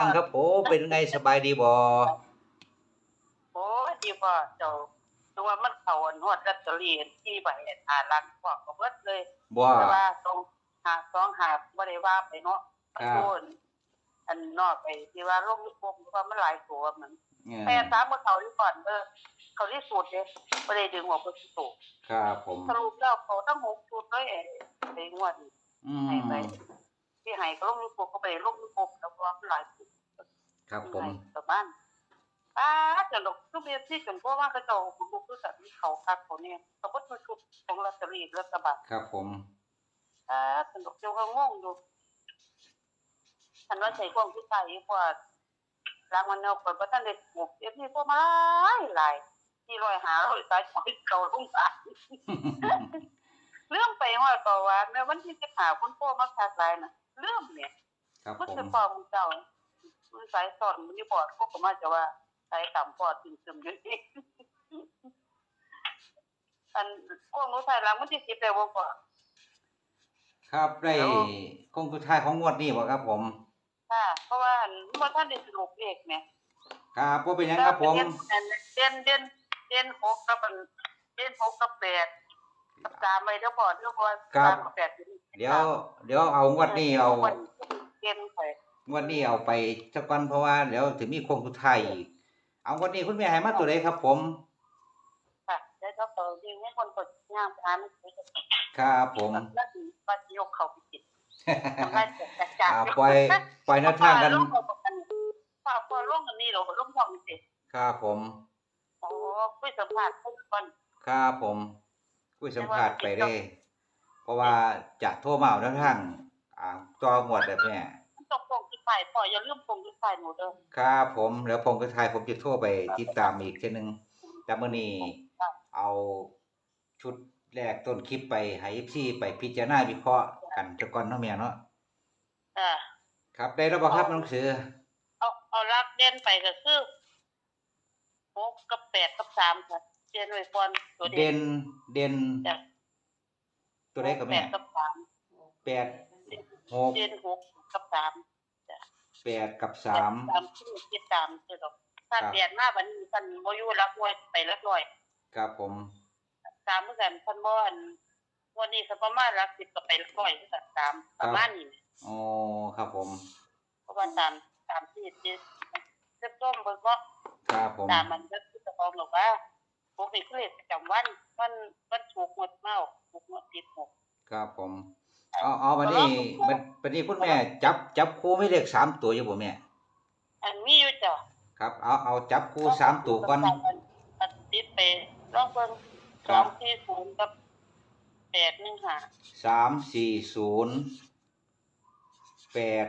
ยังครับผมเป็นไงสบายดีบ่โอ้ยดีกว่าเจ้าตัวมันเขาอันฮอดลอตเตอรี่ที่ใบอ่านลังกว่าก็เบิดเลยบ่แต่ว่าตรงหาสองหาบ่ได้ว่าไปเนาะครับโอนอันนอกไปที่ว่าลงลูกผมว่ามันหลายตัวมันเออแต่ตามว่าเขาที่ก่อนเออเขาที่สุดเด้บ่ได้ดึงออกไปที่ตัวครับผมสรุปแล้วเขาทั้งหกชุดเลยไอ้งวดนี้อืให้ไปม ที่ให้ก็ลงลูกผมก็ไปลงลูกผมแล้วก็มันหลายตัวครับผมประมาณป้าจะดอกทุเรียนที่กันเพราะว่าเขาเจ้าคุณลูกคือสัตว์ที่เขาคักเขาเนี่ยเขาก็ชุดชุดของลอตเตอรี่รัฐบาลครับผมป้าจะดอกเจ้าก็งงอยู่ฉันว่าใส่กล้องที่ใส่กว่ารางวัลเนาะเปิดประทันเด็กหกเอฟนี่พวกมาหลายหลายที่รอยหาร้อยสายสอยเก่าลงไปเรื่องไปว่าต่อว่าแม้วันที่จะหาคนโตมาคักหลายน่ะ เรื่องเนี่ยครับมันผคือมปอมเจ้ามันสายสอนมันนี่บอดพวกก็มาจะว่าสายต่ำปอดซึมซึมๆอยู่นี่ อันพวกหนูใส่หลังมันที่สิบแต่ว่าก่อน ครับได้แล้วคงสุดท้ายของงวดนี้บ่ครับผม ค่ะ เพราะว่าอันเมื่อท่านได้สรุปเลขเนี่ยครับบ่เป็นหยังครับผม เด่นเด่นเด่นหกกับอันเด่นหกกับแปดกับสามไปเท่าก่อนเท่าก่อนครับ สามกับแปดเดี๋ยว เดี๋ยวเอางวดนี้เอาเด่นไปงวดนี้เอาไปสักวันเพราะว่าเดี๋ยวถึงมีโคงสุดท้ายอีกเอางวดนี้คุณแม่ให้มาตัวใดครับ ผม ค่ะ แล้วก็เปิดยิงให้คนกดย่างไปอ่านหนังสือครับผม แล้วถึงปัจยกเขาไปจิตทำได้แต่จากอ่าปล่อยปล่อยแนวทางกันฝ่าพอร่วมกันนี่เราร่วมกันสิครับผม โอ้คุยสัมภาษณ์ทุกคนครับผมคุยสัมภาษณ์ไปได้เพ ราะว่าจะโทรมาเอาแนวทางอ่าต่อหมวดแบบเนี้ยต้องปงที่ฝ่ายพออย่าลืมปงที่ฝ่ายหนูเด้อครับผมแล้วผมก็ทายผมจะโทรไปติดตามอีกเช่นนึงแต่มื้อนี้เอาชุดแรกต้นคลิปไปให้ FC ไปพิจารณาวิเคราะห์กันซะก่อนเนาะแม่เนาะอ่าครับได้แล้วบ่ครับหนังสือ เอาเอารักเด่นไปก็คือหกกับแปดกับสามค่ะเด่นไว้ก่อนตัวเด่นเด่นจ้ะ ตัวใดก็แปแม่ดกับสามแปดหกเด่นหกกับสามแปดกับสาม สามชื่อคิดตามคือดอกถ้าครับ เปลี่ยนมาบัดนี้กันบ่อยู่รักไว้ไปรักร้อยครับผมตามเหมือนกันเพันบ่อันวันนี้ก็ประมาณรักสิบก็ไปร้อยคือกันตามประมาณนี้ อ๋อครับผมเพราะว่าตามตามที่ที่เริ่มต้นเบิ่งเนาะครับผมตามมันก็คือจะบอกหรอกว่า ปกติคือเลขประจำวันวันวันถูกหมดเมาถูกหมดติดหมดครับผมเอาเอาบัดนี้บัดบัดนี้คุณแม่ จับจับคู่ไม่เลขสามตัวอยู่บ่แม่อันมีอยู่จ้ะครับเอาเอาจับคู่สามตัวก่อนอันติดไปลองเบิ่งคสรัอบงที่ศูนย์กับแปดหนึ่งห้าสามสี่ศูนย์แปด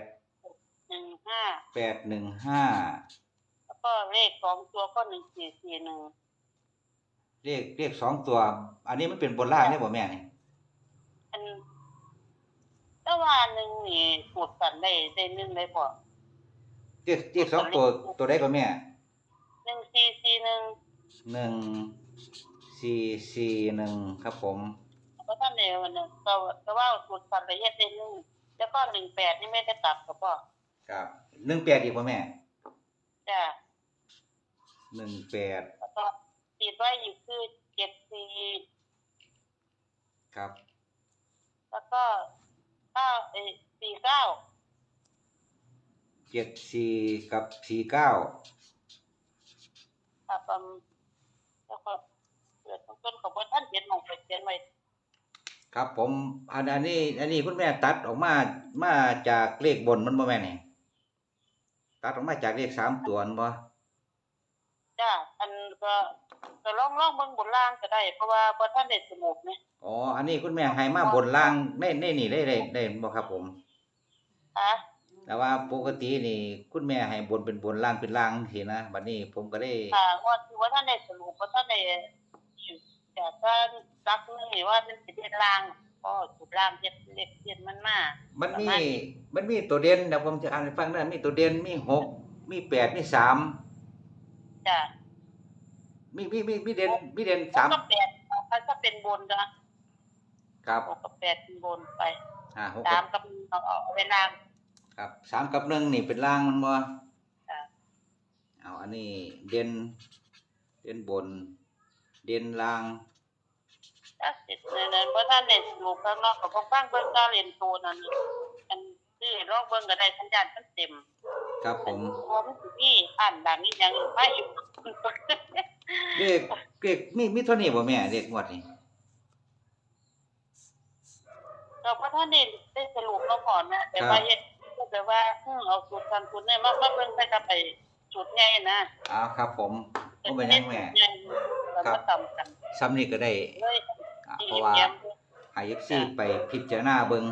หนึ่งห้าแปดหนึ่งห้าแล้วก็เลขสองตัวก็หนึ่งสี่สี่หนึ่ง เลขเลขสองตัว อันนี้มันเป็นบนล่างได้บ่แม่นี่อันแต่ว่าหนึ่งนี่สูตรกันได้ได้หนึ่งได้พอเลขเลขสองตัวตัวใดก็แม่หนึ่งสี่สี่หนึ่งหนึ่งสี่สี่หนึ่งครับผมก็ท่านเดียวมันนึงก็ก็ว่าสูตรกันไปเฮ็ดได้หนึ่งแล้วก็หนึ่งแปดนี่ไม่ได้กลับกับพ่อครับหนึ่งแปดอีกบ่แม่จ้ะหนึ่งแปดแล้วก็ ติดไว้อยู่คือเจ็ดสี่ครับ แล้วก็เก้าเออสี่เก้าเจ็ดสี่กับสี่เก้าค่ะประมาณแล้วก็เกิดต้นของท่านเขียนลงไปเขียนไว้ครับผมอันอันนี้ อันนี้คุณแม่ตัดออกมามาจากเลขบนมันบ่แม่นี่ตัดออกมาจากเลขสามตัวนั่นบ่จ้ะอันก็ ก็ลองลองเบิ่งบนล่างก็ได้ เพราะว่าบ่ท่านได้สมุดเนี่ยอ๋อ อันนี้คุณแม่ให้มาบนล่างในในนี่ได้ได้ได้บ่ครับผม ค่ะแต่ว่าปกตินี่ คุณแม่ให้บนเป็นบนล่างเป็นล่างสินะบัดนี้ผมก็ได้ค่ะว่าคือว่าท่านได้สรุปว่าท่านได้แต่ถ้ารักนึงนี่ว่ามันสิเป็นล่างก็สุดล่างเฮ็ดเล็กเฮ็ดมันมามันมีประาณมันมีตัวเด่นเดี๋ยวผมจะอ่านให้ฟังนะมีตัวเด่นมีหกมีแปดมีสามจ้ะ มีมีมีมีเด่นมีเด่นสามก็แปดถ้าจะเป็นบนก็ครับหกกับแปดเป็นบนไปอ่าหกสามกับเอาเอาเวลางคครับสามกับหนึ่งนี่เป็นล่างมันบ่จ้ะเอาอันนี้เด่นเด่นบน เด่นล่างถ้าสิเนี่ยเนี่ยบ่ทันได้สรุปข้างนอกก็บ่ฟังเบิ่งดาวเรียนโตนั่นอันคือลองเบิ่งก็ได้สัญญาณมันเต็ม ครับผมพอมันสิมีอ่านดังอีหยังมาอยู่ เลขเลขมีมีเท่านี้บ่แม่เลขงวดนี่เราบ่ทันได้ได้สรุปมาก่อนนะแต่ว่าเฮ็ดก็แต่ว่าเออเอาสูตรทำสูตรเนี่ยมามาเบิ่งใส่กับไปสูตรใหญ่นะอ้าวครับ ผมบ่เป็นหยังแม่แล้วก็ตำกันซ้ำนี่ก็ได้เลยอะที่เพราะว่าเยี่ยมให้ FC ไปพิจารณาเบิ่ง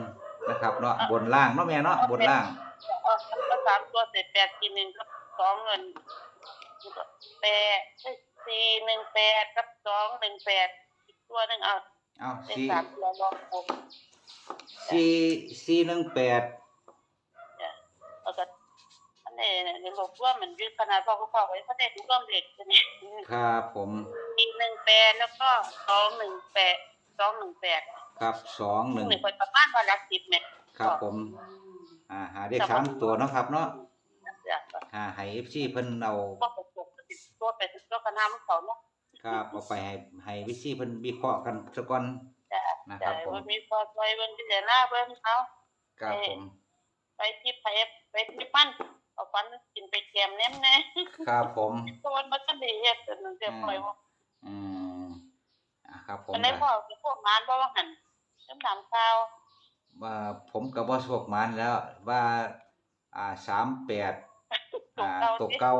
นะครับเนาะบนล่างเนาะแม่เนาะบนล่างเอาเอาสามตัวเสร็จแปดทีหนึ่งกับสองเงินแปดเอ้ย สี่หนึ่งแปดกับสองหนึ่งแปดอีกตัวหนึ่งเอาเอาเป็นสี่สามตัวรองผมสี่สี่หนึ่งแปดแล้วก็อันนี้ในโลกว่ามันยืดขนาดพ่อก็พ่อไว้พระเดชทุกร่วมเด็กเนี่ยครับผมสี่หนึ่งแปดแล้วก็สองหนึ่งแปดสองหนึ่งแปดครับสองหนึ่งหนึ่งคนประมาณวันละสิบเมตรครับผม อ่าหาได้สามตัวเนาะครับเนาะจ้ะหาให้ FC เพิ่นเอาก็ประกบ ตัวไปตัวคณะมันเขาเนาะครับเอาไปให้ให้วิซีเพิ่นวิเคราะห์กันซะก่อนจ้ะนะคจ้ะรับผมว่ามีพอใจเบิ่งพิจารณาเบิ่งเขาครับผมไปที่ไปไปที่ปั้นเอาฟันกินไปแกมแนมแน่ครับผมโดนมันก็ดีเฮ็ดจนนึงเจ็บปล่อยว่าอืมอ่าครับผมอันนี้พ่อคือพวกงานบ่ว่าหั่นเริ่มถามข่าวว่าผมก็บ่โชคหมานแล้วว่า อ่า38อ่าตกเก่า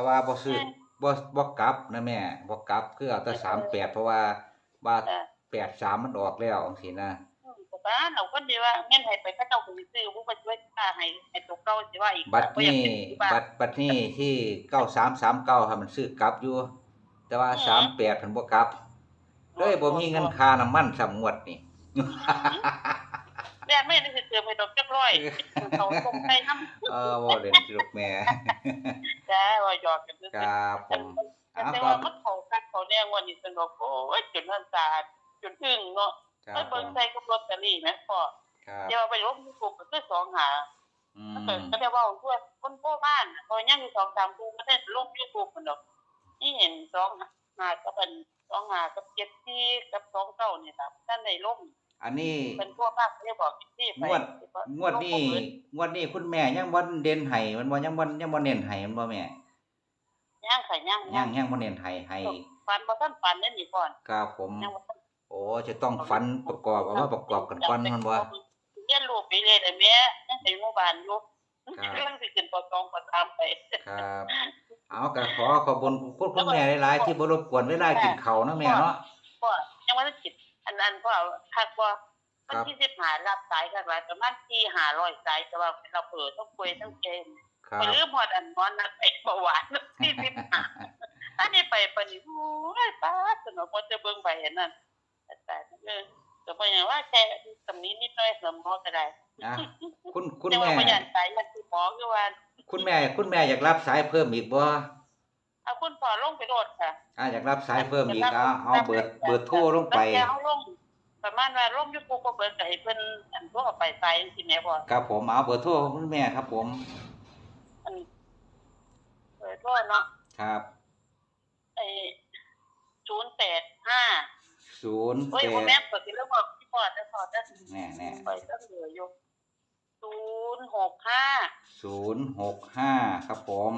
แต่ว่าบ่ซื้อบ่บ่กลับนะแม่บ่กลับคือเอาแต่38เพราะว่าว่าจ้ะ83มันออกแล้วจังซี่นะอืมแต่ว่าเราก็ดีว่าเงินให้ไปเขาเจ้าก็สิซื้อผู้ไปช่วยค่าให้ให้ตัวเก่าสิว่าอีกบัตรบ่อยากนี้เป็นที่บ้านบัตรบัตรนี้ที่เก้าสามสามเก้าค่ะมันซื้อกลับอยู่ แต่ว่าอืสามมแปดเพิ่นบ่กลับเลยบ่มีเงินค่าน้ำมันสำงวดนี่ แม่ไม่ได้สิเติมให้ดอกจักร้อยเขาส่งให้นำเออบ่เล่นสิลูกแม่จ้าว่าหยอกกันซื่อครับผแต่มแต่เอาแต่ครัว่าบมันเขาคักเขาแน่งวันนี้สนุกโอ้ยจนน้ำตาจนอึ้งเนาะครัไปบผเบิ่งมใส่กับลอตเตอรี่แม่พ่อครับเดี๋ยวไปลบยูทูบก็คือสองหาอืก็มก็ได้เว่าทั่วคนโทรบ้านพอยังอยู่สองสามคูก็ได้ลงยูทูบมันดอกนี่เห็นสองหาก็เป็นสองหากับเจ็ดที่กับสองเก้านี่ครับท่านได้ลง อันนี้เป็นทั่วภาคเรียกบอกที่ไปงวดงวดนี้งวดนี้คุณแม่ยังบ่เด่นให้มันบ่ยังบ่ยังบ่เน้นให้มันบ่แม่ย่างไข่ย่างยังยังบ่เน้นให้ให้ฟันบ่ทันฟันนั่นนี่ก่อนครับผมยังบ่ทันโอ้จะต้องฟันประกอบเอามาประกอบกันก่อนมันบ่เรียนรู้ไปเรื่อยแต่แม่ยังไปหมู่บ้านอยู่ครับเรื่องสิขึ้นปสองปสามไปครับเอาก็ขอขอบคุณคุณคุณแม่หลายๆที่บ่รบกวนเวลากินข้าวเนาะแม่เนาะก็ยังว่าจิต อันนั้นก็คักว่าวันครับที่สิบหารับสายกันไว้ประมาณที่หาร้อยสายแต่ว่าเราเปิดต้องคุยต้องเกมครัไปบลืมหอดอันนอนนัดไปเบาหวานที่สิบหาอันนี้ไปปานนี้โอ้ยป้าสนุกว่าจะเบิ่งไปอันนั้นแต่แต่เออก็บ่อย่างว่าแค่ตำนี้นิดหน่อยสมอก็ได้อะคุณคุณแต่ว่าแม่บ่ยันสายมันคือหมอคือว่า คุณแม่ คุณแม่อยากรับสายเพิ่มอีกบ่ เอาคุณพ่อลงไปโดดค่ะอ่าอยากรับสายเพิ่มอีกเอาเอาเบอร์เบอร์โทรลงไปแล้วเอาลงประมาณว่าลงอยู่กูก็เบิดก็ให้เพิ่นอันพวกเอาไปใส่สิแม่บ่ครับผมเอาเบอร์โทรของคุณแม่ครับ ผมอันเออโทษเนาะครับไอ้085ศูนย์โอ้ยแปบ่แม่ดนเปิดสิแล้วบอกพี่พอจะพอจะแน่แน่ไปตั้งเหลืออยู่065ศูนย์หกห้าครับผม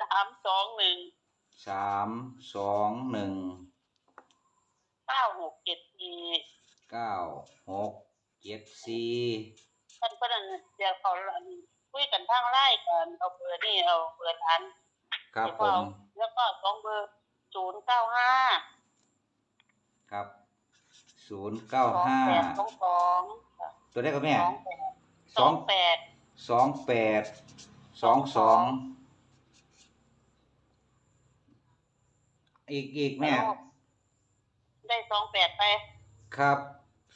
321สามสองหนึ่ง9674เก้าหกเจ็ดสี่ท่านเพิ่นนเดี๋ยวเขาอันคุยกันทางไลน์กันเอาเบอร์นี่เอาเบอร์อันครับผมแล้วก็สองเบอร์095ครับศูนย์เก้าห้า2822ตัวเลขกับแม่สองแปดสองแปดสองสอง อีกอีกแม่ได้สองแปดไป ครับ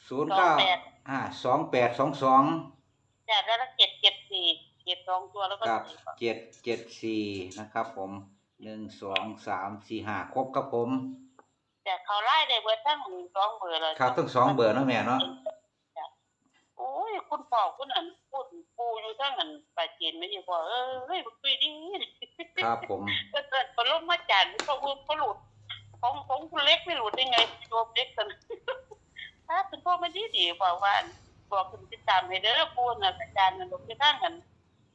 ศูนย์สอเก้างแปดอ่าสองแปดสองสองจากแล้วเจ็ดเจ็ดสี่เจ็ดสองตัวแล้วก็กับสี่เจ็ดเจ็ดสี่นะครับ ผมหนึ่งสองสามสี่ห้าครบครับผมแต่เขาไล่ได้เบอร์ทั้งสองเบอร์เลยครับทั้งสองเบอร์เนาะแม่เนาะโอ้ยคุณพ่อคุณอันพูดปูอยู่ทั้งอันปลาจีนไม่ใช่พ่อเออเฮ้ยคุยดีครับผมก็เกิดพลมมาจานเขาเขาหลุด ของของคุณเล็กไม่หลุดได้ไงโยมเล็กกันถ้าเป็นพ่อไม่ดีดีกว่าว่าบอกคุณติดตามให้เด้อปูน่ะอาจารย์น่ะลูกที่ทั้งกัน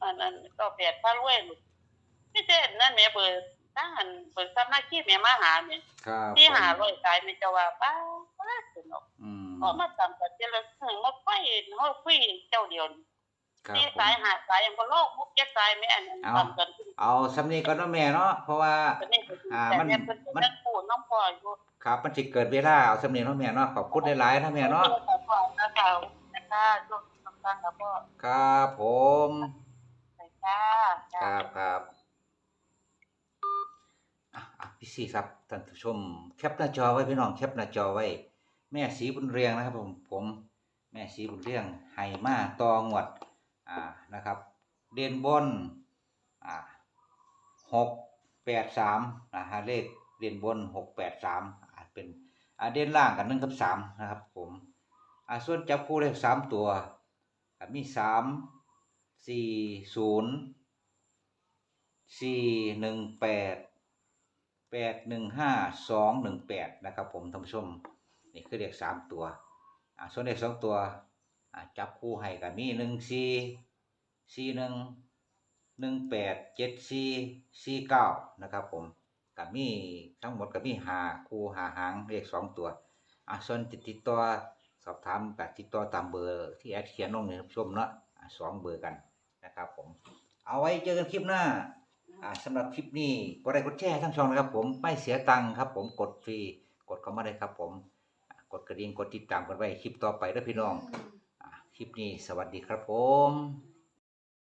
อันนั้นก็แปดพารวยลูกไม่ใช่นั่นแม่เบอร์ทั้งอันเบอร์ซับหน้าขี้แม่มาหาเนี่ยครับที่ผมหาร้อยสายไม่จะว่าป้าป้าสนุกอืมพอมาตามกันเจริญถึงมาคุยเขาคุยเจ้าเดียว ครับที่ผม สายหาสายยังก็โลกมุกเจ็ดสายไม่อันนั้นเอาตามกันขึ้นเอาสำนีก่อนเนาะแม่เนาะเพราะว่า แต่นี่ก็คืออ่าแต่มันเนี่ยเป็นมันเรื่องปู่น้องพ่ออยู่ครับมันสิเกิดเวลาเอาสำนีเนาะแม่เนาะขอบคุณหลายๆนะแม่เนาะแต่พ่อนะคะนะคะช่วงต่างๆแล้วก็ครับผมใส่จ้าครับครับอะอะพี่สี่ครับท่านผู้ชมแคปหน้าจอไว้พี่น้องแคปหน้าจอไว้ แม่สีบุญเรียงนะครับผมผม แม่สีบุญเรียงไห้มาตองวด อ่านะครับ เด่นบนอ่าหกแปดสามนะฮะเลขเด่นบนหกแปดสามอาจเป็นอ่าเด่นล่างกันหนึ่งกับสามนะครับผมอ่าส่วนจับคู่เลขสามตัวมีสามสี่ศูนย์สี่หนึ่งแปดแปดหนึ่งห้าสองหนึ่งแปดนะครับผมท่านผู้ชมนี่คือเลขสามตัวอ่าส่วนเลขสองตัว จับคู่ให้กับมีหนึ่งสี่สี่หนึ่งหนึ่งแปดเจ็ดสี่สี่เก้านะครับผมกับมีทั้งหมดกับมีหาคู่หาหางเลขสองตัวอ่าส่วนติดติดต่อสอบถามกับติดต่อตามเบอร์ที่แอดเขียนลงในชมเนาะอ่าสองเบอร์กันนะครับผม เอาไว้เจอกันคลิปหน้าอ่าสำหรับคลิปนี้กดไลค์กดแชร์ทั้งช่องนะครับ ผมไม่เสียตังค์ครับ ผมกดฟรีกดเข้ามาเลยครับ ผม กดกระดิ่งกดติดตามกันไว้คลิปต่อไปด้อพี่น้อง ลิปนี้สวัสดีครับผม